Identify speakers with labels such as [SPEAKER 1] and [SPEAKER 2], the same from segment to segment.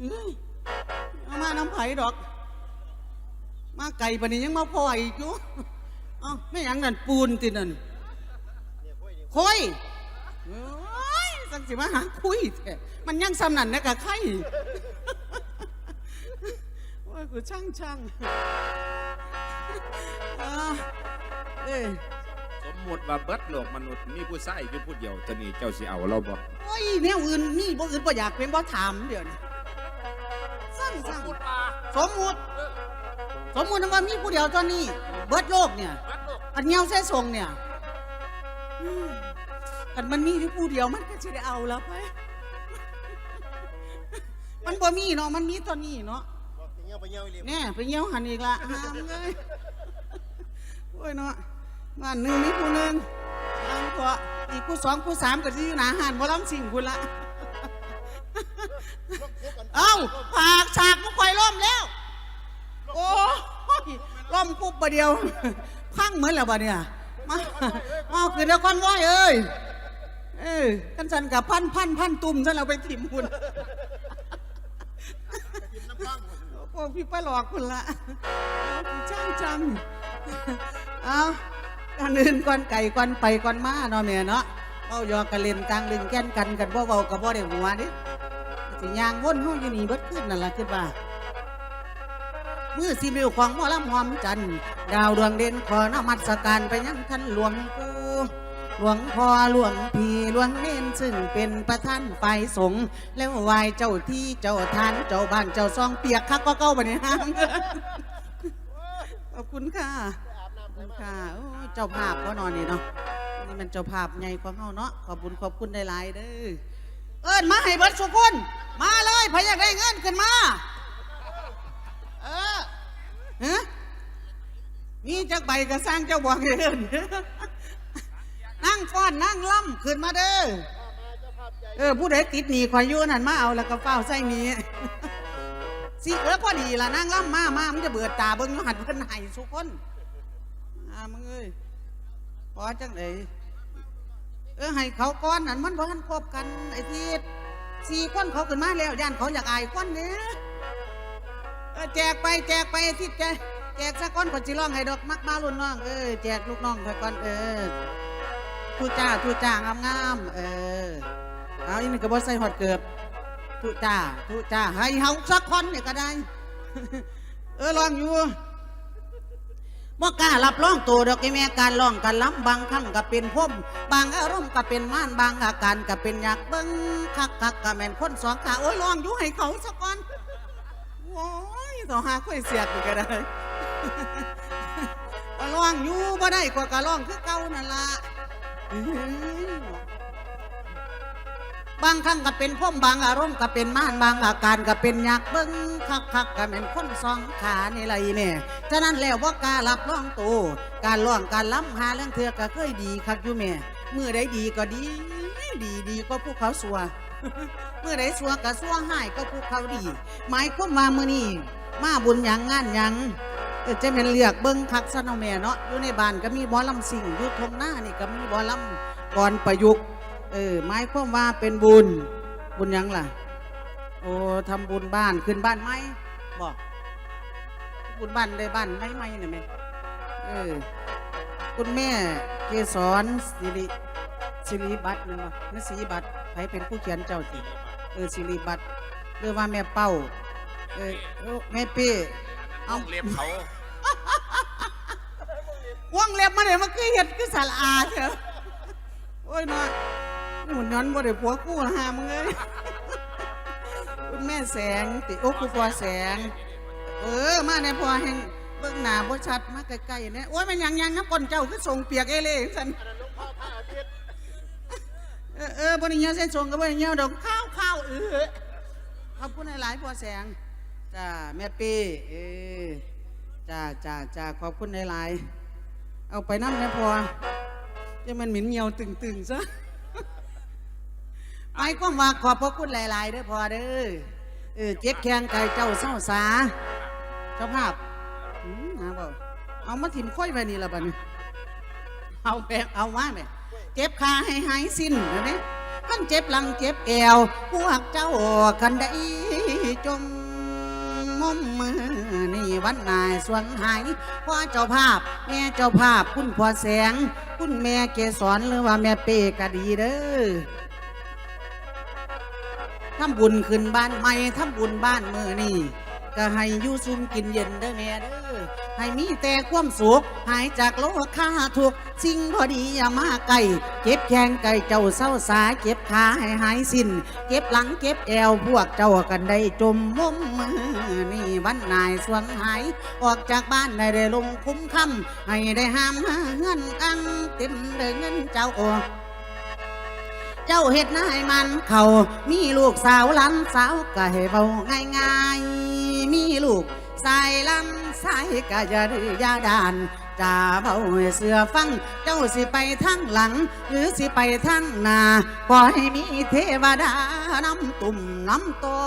[SPEAKER 1] เอ้ยเอามาน้ำไผ่ดอก มาไก่ปานนี้ยังมาพ่ออีกอยู่เอ้าไม่หยังนั่นปูนตินั่นคุยโอ้ยสังสิมาหาคุยแท้มันยังสำนันนะกะไข่โอ้ยกูช่างช่างอ่าเอ้ย
[SPEAKER 2] สมมติว่าเบิดโลกมนุษย์มีผู้ชายอยู่ผู้เดียวจะนี่เจ้าสิเอาเราบ่
[SPEAKER 1] โอ้ยแนวอื่นนี่บ่อื่นบ่อยากเป็นบ่ถามเดี๋ยวนี้ สร้างสร้างสมมุติ สมมุติว่ามีผู้เดียวตอนนี้ เบิดโลกเนี่ยอันเงียวเส้ทรงเนี่ยอืมอันมันมีอยู่ผู้เดียวมันก็จะได้เอาแล้วไป มันบ่มีเนาะ มันมีตอนนี้เนาะ
[SPEAKER 3] บอกไปเงี้ยวไปเงี้ยวอีหลี
[SPEAKER 1] แน่ไปเงี้ยวหันอีกละหามเลยโอ้ยเนาะบ้านหนึ่งมีผู้หนึ่งทางตัวอีกผู้สองผู้สามก็ที่อยู่หนาหันบ่ล้ำสิ่งคุณละ เอ้าผากฉากมุกไฟล่มแล้ว โอ้ยล่มปุ๊บประเดียว พังเหมือนแล้วบ่เนี่ยมามาคือเดี๋ยวก่อนว้อยเอ้ยเออกันสันกับพันพันพันตุ่มซะเราไปถิ่มคุณ
[SPEAKER 3] กินพัง
[SPEAKER 1] โอ้พี่ป้าหลอกคุณละเอาพี่จ้างจังเอาอันอื่นก่อนไก่ก่อนไปก่อนมาเนาะแม่เนาะเอาหยอกกันเล่นกลางเล่นแก้นกันกันบ่เบากับบ่ได้หัวเดิ สิยางวนห้องอยู่นี่เบิดขึ้นนั่นล่ะคือว่ามือสีมิวของหมอลำหอมจันดาวดวงเด่นขอนมัสการไปยังท่านหลวงปู่หลวงพ่อหลวงพี่หลวงเน้นซึ่งเป็นประธานฝ่ายสงฆ์แล้ววายเจ้าที่เจ้าทานเจ้าบ้านเจ้าซองเปียกคักก็เก้าบันนี้ฮะขอบคุณค่ะขอบคุณค่ะเจ้าภาพก็นอนนี่เนาะนี่มันเจ้าภาพใหญ่ของเฮาเนาะขอบคุณขอบคุณได้หลายๆเด้อ เอิ้นมาให้เบิดสุกุนมาเลยพยากได้เงินขึ้นมา เออฮะมีจักใบก็สร้างเจ้าบอกให้เอิ้นนั่งฟ้อนนั่งล่ำขึ้นมาเด้อ
[SPEAKER 3] เอ
[SPEAKER 1] อผู้ใดติดหนีคอยยู่นั่นมาเอาแล้วก็เฝ้าใส่หนีสิเออพอดีละนั่งล่ำมามามันจะเบื่อตาเบิ้งหัดเพิ่นให้สุกคนอ่ามึงเอ้ยพอจังได เออให้เขาก้อนนั่นมันบ่ทันครบกันไอ้ทีสี่คนเขาขึ้นมาแล้วย่านเขาอยากอายคนเนี้ยเออแจกไปแจกไปไอ้ทิศแจกแจกสักคนก็สิร้องให้ดอกมักมารุ่นน้องเออแจกลูกน้องไปก่อนเออทูจ้าทูจ้างามงามเออเอาอีนี่ก็บ่ใส่หอดเกือบทุจ้าทุจ้าให้เฮาสักคนเนี่ยก็ได้ เออลองอยู่ บ่กล้ารับรองตัวดอกไอ้แม่การร้องการล้ำบางครั้งก็เป็นพมบางอารมณ์ก็เป็นม่านบางอาการก็เป็นอยากเบิ่งคักคักก็แม่นคนสองขาโอ้ยลองอยู่ให้เขาสักคนโอ้ยต่อหาค่อยเสียดอีกก็ได้ก็ลองอยู่บ่ได้กว่าก็ลองคือเก่านั่นล่ะ บางครั้งก็เป็นพ่มบางอารมณ์ก็เป็นม่านบางอาการก็เป็นอยากเบิ้งคักคักก็เป็นคนสองขานี่ไรแม่ยฉะนั้นแล้วว่าการับร้องโตการร้องการล้ำหาเรื่องเถื่อก็เคยดีคักอยู่แม่เมื่อใดดีก็ดี ดีดีก็ผู้เขาสัวเมื่อใดสัวก็สัวให้ก็ผู้เขาดี หมายความว่ามื่อนี้มาบุญยังงานยังเออจะเป็นเลือกเบิ้งคักซะเนาะแม่เนาะอยู่ในบ้านก็มีบอลำสิ่งอยู่ทงหน้านี่ก็มีบอลำก่อนประยุกต์ เออหมายความว่าเป็นบุญ บุญหยังล่ะ โอ้ทำบุญบ้านขึ้นบ้านไหมบอกบุญบ้านได้บ้านไหมไหมเนี่ยแม่เออคุณแม่เกสรสิริสิริบัตรนั่นวะนั่นสิริบัตรใครเป็นผู้เขียนเจ้าสิเออสิริบัตรหรือว่าแม่เป้าเออเออแม่เป้เอา
[SPEAKER 2] ต้องเล็บเขา
[SPEAKER 1] ว่องเล็บมาเนี่ยมันคือเห็ดคือสาลอาเถอะโอ้ยเนาะนี่ หมุนย้อนบ่ได้ผัวกู้นะฮะมึงเอ้ยคุณแม่แสง ติโอ้คุณพ่อแสง เออ มาในพ่อแห่งเบิ่งหน้าบ่ชัดมาใกล้ๆเนี่ยโอ้ยมันยังยังน้ำก้นเจ้าคือส่งเปียกเอเล่สัน
[SPEAKER 3] อัน
[SPEAKER 1] เออเออบ่ได้เหี่ยเส้นส่งก็บ่ได้เหี่ยดอกข้าวข้าวเออขอบคุณหลายๆพ่อแสงจ้าแม่ปีเออจ้าจ้าจ้าขอบคุณหลายๆเอาไปน้ำนะพ่อจะมันเหม็นเหี่ยวตึงๆซะ ไอ้ก็มาขอบพระคุณหลายๆเด้อพอเด้อเออเจ็บแข้งไก่เจ้าเศร้าสาเจ้าภาพอืมหาเปล่าเอามาถิ่มค่อยไปนี่ละบัดนี้เอาแบกเอามาแม่เจ็บขาให้หายสิ้นเห็นไหมขันเจ็บหลังเจ็บแอวพวกเจ้ากันได้จมมุมมือนี่วันนายสวงหายพ่อเจ้าภาพ แม่เจ้าภาพ คุณพ่อแสง คุณแม่เกสรหรือว่าแม่เป้ก็ดีเด้อ ทำบุญขึ้นบ้านใหม่ทำบุญบ้านมือนี่ก็ให้ยู่ซุมกินเย็นเด้อแม่เด้อให้มีแต่ความสุขหายจากโลกค้าทุกสิ่งพอดีอย่ามาไกลเจ็บแขงไก่เจ้าเศร้าสาเจ็บขาให้หายสิ้น เก็บหลังเก็บแอวพวกเจ้ากันได้จมมุมมือนี่วันนายสวงหาย ออกจากบ้านได้ได้ลงคุ้มคำให้ได้ห้ามเงินอังเต็มเลยเงินเจ้าโอ เจ้าเฮ็ดนายมัน เขามีลูกสาวลันสาวก็ให้เบาง่ายง่ายๆมีลูกสายลำสายก็อย่าดื้อยาดานจะเบาเสือฟัง เจ้าสิไปทางหลัง หรือสิไปทางหน้าขอให้มีเทวดาน้ำตุ่มน้ำตอ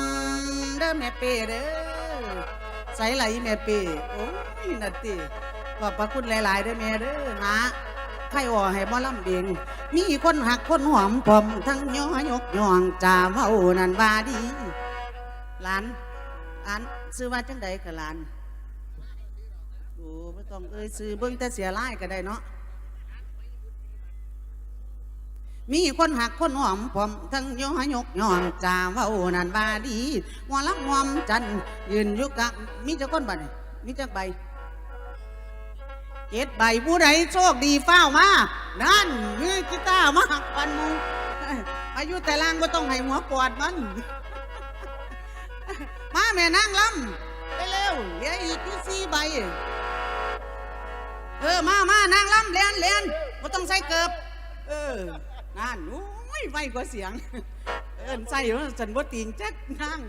[SPEAKER 1] มเด้อแม่เป้เด้อใส่ไหลแม่เป้โอ้ยนัดติขอบพระคุณหลาย ๆเด้อแม่เด้อนะ ใครอ่อให้บ่ลำเดงมีคนหักคนหอมผมทั้งย้อยกย่องจ่าเว้านั่นว่าดีหลานหลานซื้อว่าจังใดกับหลานโอ้ไม่ต้องเอ้ยซื้อเบิ่งแต่เสียร้ายก็ได้เนาะมีคนหักคนหอมผมทั้งย้อยกย่องจ่าเว้านั่นว่าดีหัวลักหอมจันยืนอยู่กะมีจักคนบัดนี้มีจักใบ เจ็ดใบผู้ใดโชคดีเฝ้ามา นั่นมือกีตาร์มาหักปันมูอายุแต่ล่างก็ต้องให้หัวปวดมัน มาแม่นางลำไปเร็วเหลืออีกอยู่สี่ใบ เออ มามานางลำเลียนเลียนก็ต้องใส่เกือบเออ นั่นโอ้ยไวกว่าเสียง เอินใส่ว่าฉันบ่ตีนจักนั่ง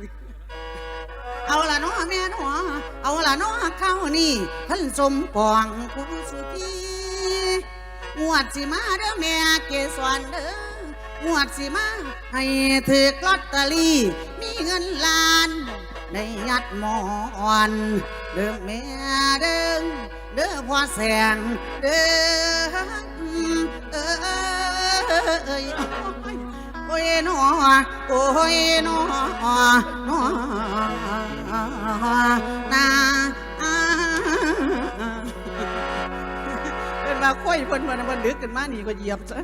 [SPEAKER 1] เอาละนาะแม่นาะเอาละนาะเข้านี่ท่านสมปองผู้สุธีงวดสิมาเด้อแม่เกสรเด้องวดสิมาให้ถือลอตเตอรี่มีเงินล้านในยัดหมอนเด้อแม่เด้อเด้อพ่อแสงเด้อเอ้ย ยหนอโอ้ยนอหนอนาเป็นว่าค่อยเพิ่นมันมันดึกกันมานี่ก็เหยียบซะ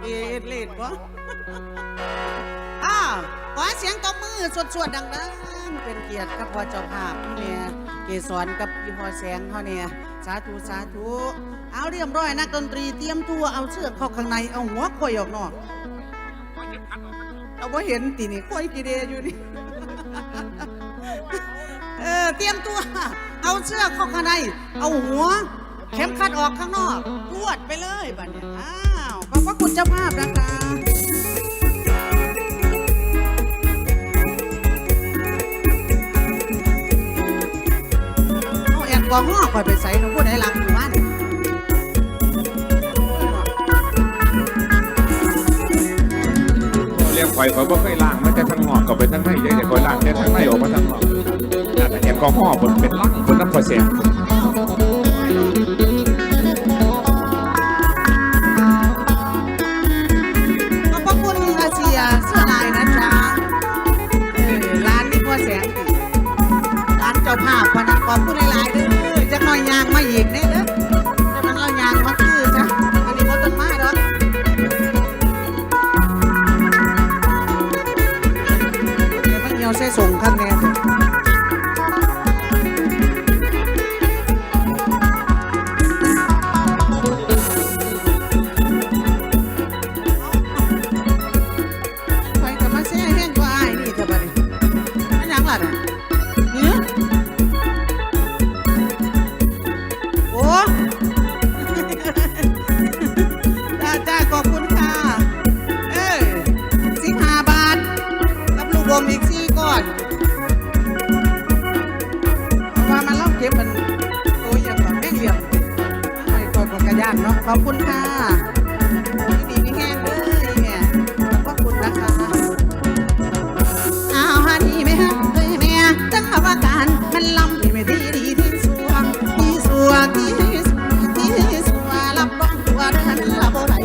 [SPEAKER 1] เอ็ดเล่นบ่อ้าวขอเสียงตบมือสวดๆดังๆเป็นเกียรติกับพ่อเจ้าภาพเนี่ยเกสรกับพี่พ่อแสงเขาเนี่ยสาธุสาธุเอาเรียบร้อยนักดนตรีเตรียมตัวเอาเชือกเข้าข้างในเอาหัวค่อยออกนอก เอาว่าเห็นตีนี่ค่อยกีเดอยู่นี่ เออเตรียมตัว เอาเสื้อเข้าข้างใน เอาหัว เข็มขัดออกข้างนอกพวดไปเลยบัดเนี่ยอ้าวขอบพระคุณเจ้าภาพนะคะเอาแอลกอฮอคอยไปใส่หนูพูดให้หลัง
[SPEAKER 2] ข่อยข่อยบ่เคยล้างมันจะทั้งหอกก็ไปทั้งในยังแต่ข่อยล้างแต่ทั้งในออกมาทั้งหอกน่าจะแอลกอฮอล์บนเป็นลังบนน้ำพอแสง
[SPEAKER 1] ขอบคุณค่ะโอ้ยดีมีแห้งเลยแม่ยขอบคุณนะคะอ้าวฮันนี่แม่เอ้ยแม่จังว่าการมันลำที่ไม่ดีดีที่สัวที่สัวที่สัวที่สัวรับรองตัวเดินละบ่ได้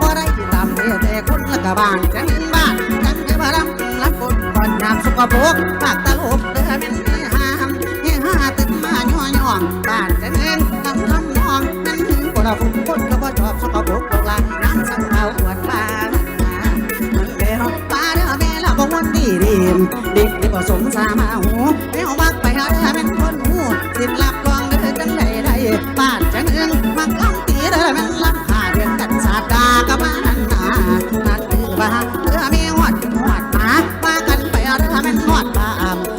[SPEAKER 1] บ่ได้ตามเด้แต่คนละกะบ้านจังบ้านจังจะมารับรับคนก่อนยามสุขปรกปากตลกเด้อแม่นเฮามเฮฮาตึกมาย่อย่องบ้านจะเงินทำทำนองนั่นถึงคนละคน เด็กที่บ่สมสามาหูแมวบักไปหาเด้อแม่นคนหูสิลับลองเด้อจังใดได้บ้านจะเงินมักลองตีเด้อแม่นลำหาเดือนกันสาดากับบ้านนานั่นคือบ้าเด้อม่หอดหอดหมาว่ากันไปเด้อแม่นหอดบ้า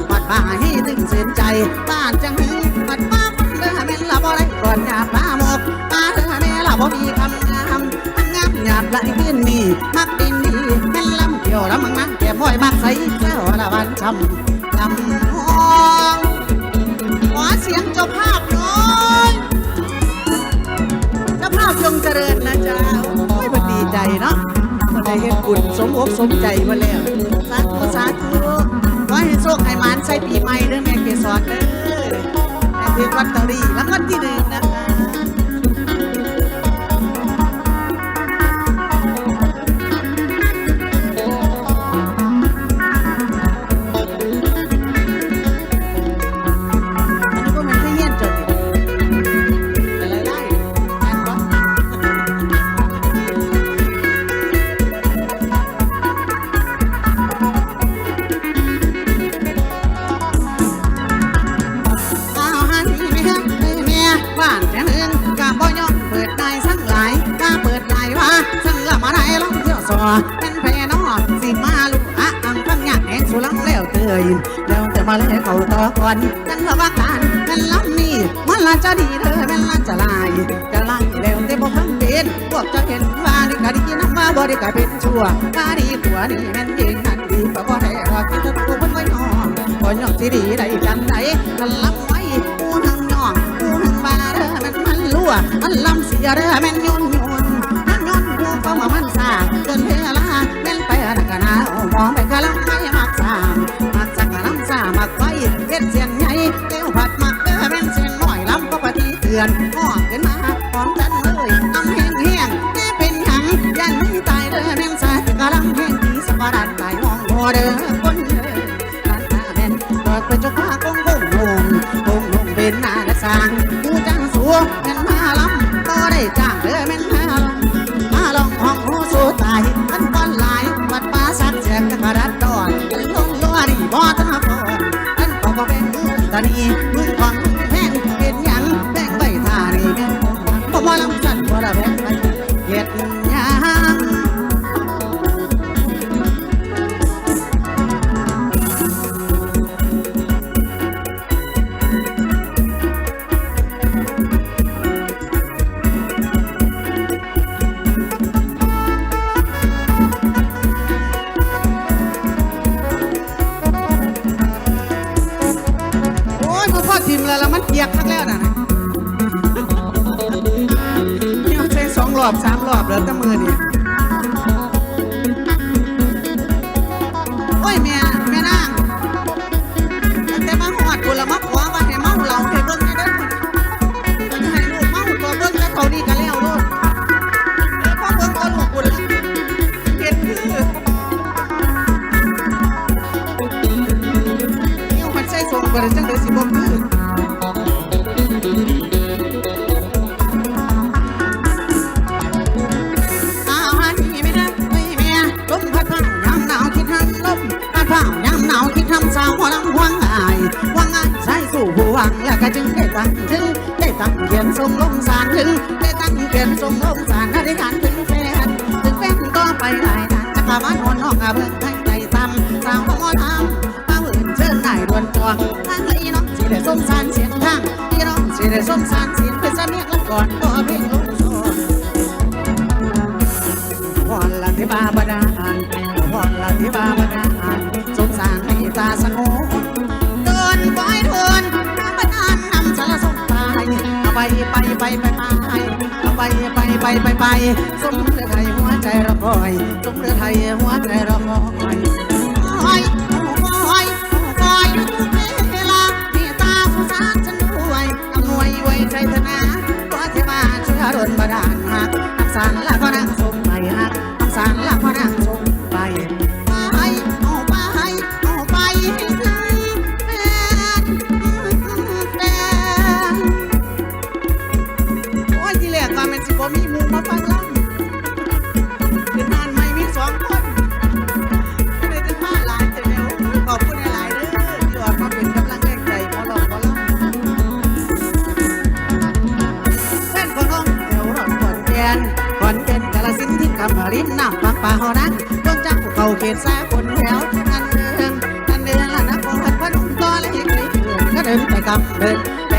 [SPEAKER 1] หอดบ้าให้ถึงเส้นใจบ้านจังหึงบัดบ้าเด้อแม่นละบ่ได้ก่อนหยาบ้าหมกป้าเด้อแม่ละบ่มีคำงามมันงามหยาบไหลขึ้นนี่มักดินดีแม่นลำเกี่ยวแล้วมังมังแก่บ่อยมักใสเจ้าละวันช้ำลำห้องขอเสียงเจ้าภาพหน่อยเจ้าภาพจงเจริญนะจ้าโอ้ยมันดีใจเนาะมันได้เห็นบุญสมอกสมใจมาแล้วสาธุสาธุขอให้โชคให้หมานใส่ปีใหม่เด้อแม่เกศรเด้อให้ถือลอตเตอรี่รางวัลที่หนึ่งนะคะ จะลายจะลายแล้วแต่บ่พังเป็นพวกจะเห็นว่านี่ก็ดีนะว่าบ่ได้ก็เป็นชั่วว่าดีกว่านี่แม่นเองนั่นดีก็บ่ได้รอคิดตัวเพิ่นไว้นอนบ่ยอมสิดีได้จังไดกันลำไว้ผู้หังย่องผู้หังว่าเด้อม่นมันรั่วมันลำเสียเด้อแม่นยุ่นยุ่นมันยุ่นผู้ก็ว่ามันสาเกินเวลาแม่นไปอันกันนะมองไปกะลำไม่มักสามมักสักกะลำสามักไว้เฮ็ดเสียงใหญ่เต้วผัดมักเด้อแม่นเสียงน้อยลำก็ปฏิเตือนห้อ ฉันเลยทำแห้งแห้งนี่เป็นหยังยันไม่ตายเด้อแม่นสายกะลำแห้งดีสบาดันตายมองบ่เด้อคนเด้อนั่นน่ะแม่นเปิดกระจกผ้ากงกงงงงเป็นหน้าและสางผู้จังสัวแม่นมาลำก็ได้จ้างเด้อแม่ รอบแล้วแต่มือนี่ ตั้งเขียนส่งลงสารถึงได้ตั้งเขียนส่งลงสารอธิษฐานถึงแฟนถึงแฟนก็ไปได้นานจักรวาลนอนนอกอาเบิ่งให้ใจตำสาวหมอทำมาอื่นเชิญนายดวนจองทางเลยน้องสิได้สมสารเสียงทางพี่น้องสิได้สมสารเสียงเป็นเสมียงละก่อนก็เพลงลงโซพรละที่บาบดาลพรละที่บาบดา ไปไปไปไปไปไปไปไปไปสมเรือไทยหัวใจระคอยสมเรือไทยหัวใจระคอย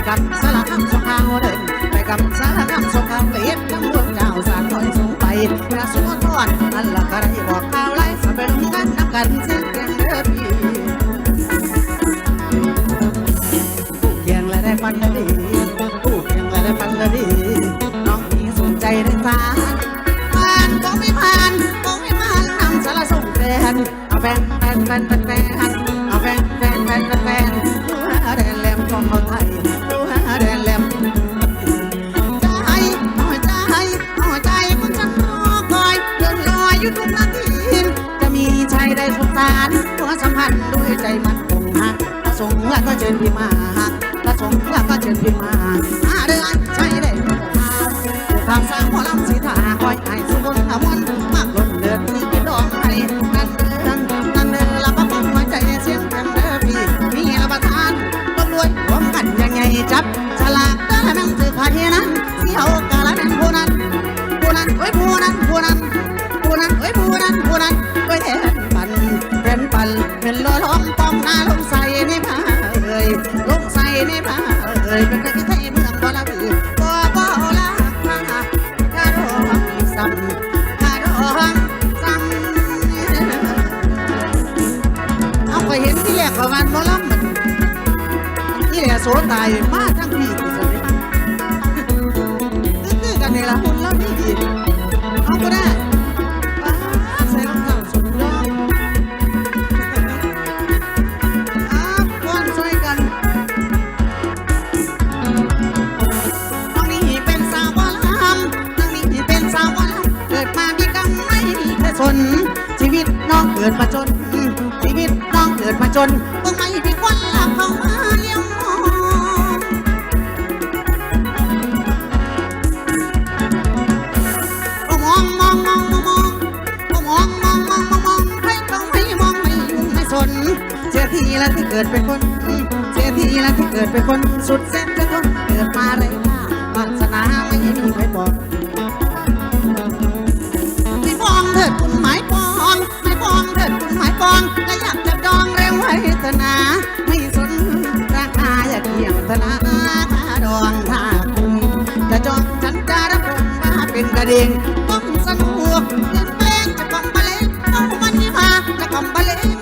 [SPEAKER 1] cầm xa là khăm sông hào đêm mày cầm xa là khăm sông hào để yên lắm luôn đào xa tôi xuống bay ra xuống con ăn là cả đây bỏ cao lấy xa bên cánh nắm cánh xin tiền đỡ bị kiêng lại đây phân là đi cụ kiêng lại đây phân là đi น้องมีสนใจได้ฟ้าผ่านก็ไม่ผ่านก็ไม่ผ่านนำสารส่งแฟนเอาแฟนแฟนแฟนันด้วยใจมันคงหักส่งฆ์ก็เชิญพี่มาหักี่แด่โสตายมาทั้งพี่กูสนิทคือกันในละคนเล่านี่ดีเอาก็ได้ป้าใส่รองเท้าสุดยอดอาควอนช่วยกันน้องนี่เป็นสาวลามน้องนี่เป็นสาวลามเกิดมามีกรรมไม่มีแต่สนชีวิตน้องเกิดมาจนชีวิตน้องเกิดมาจนต้องไม่มี ละที่เกิดเป็นคนเสียทีละที่เกิดเป็นคนสุดเส้นจะทนเกิดมาไรหน้าวาสนาไม่มีไครบอกไม่ปองเถิดคุณหมายปองไม่ปองเถิดคุณหมายปองและอยากจะดองเร็วไว้เถอนาไม่สนราคาอย่าเกี่ยงเถอนาถ้าดองถ้าคุณจะจองฉันจะรับรองว่าเป็นกระเด้งต้องสนุกเงินแปลงจะกล่มบะเล่กเอามันนี่พาจะกล่มบะเล่ก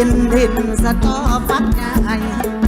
[SPEAKER 1] ดินรินสะท้อฟัดได้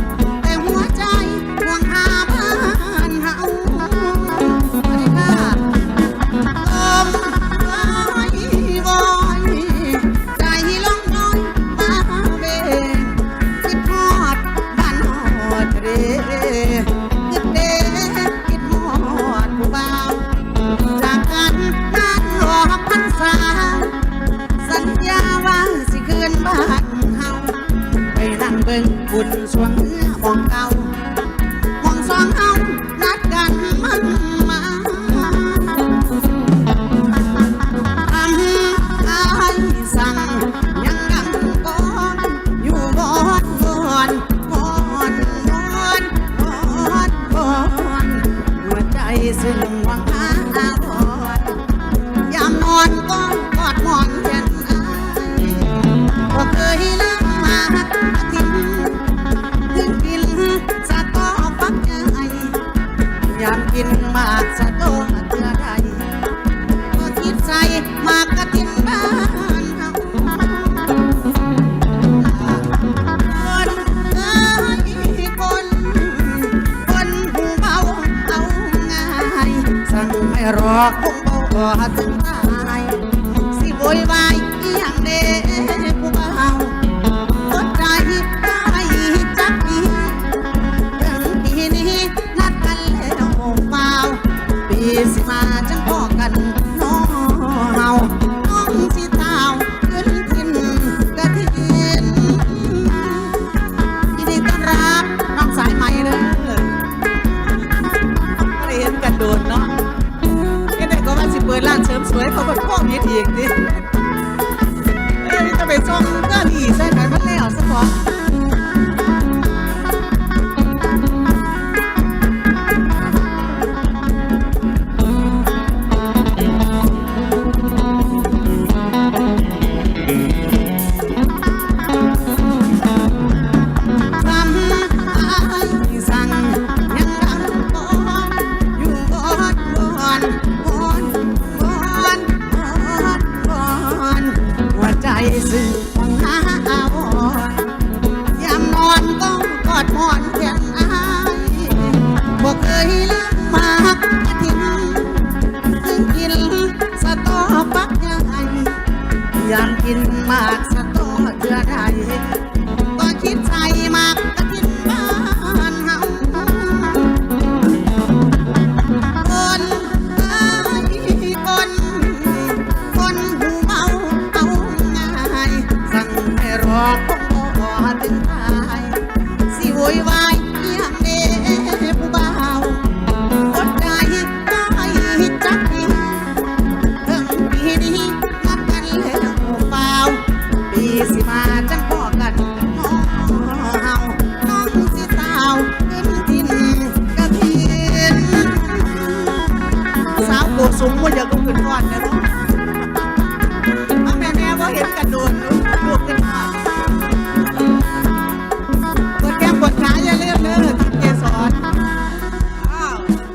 [SPEAKER 1] อกบุกบ่อสิตายสิโวยวายอีหยังเด้ on.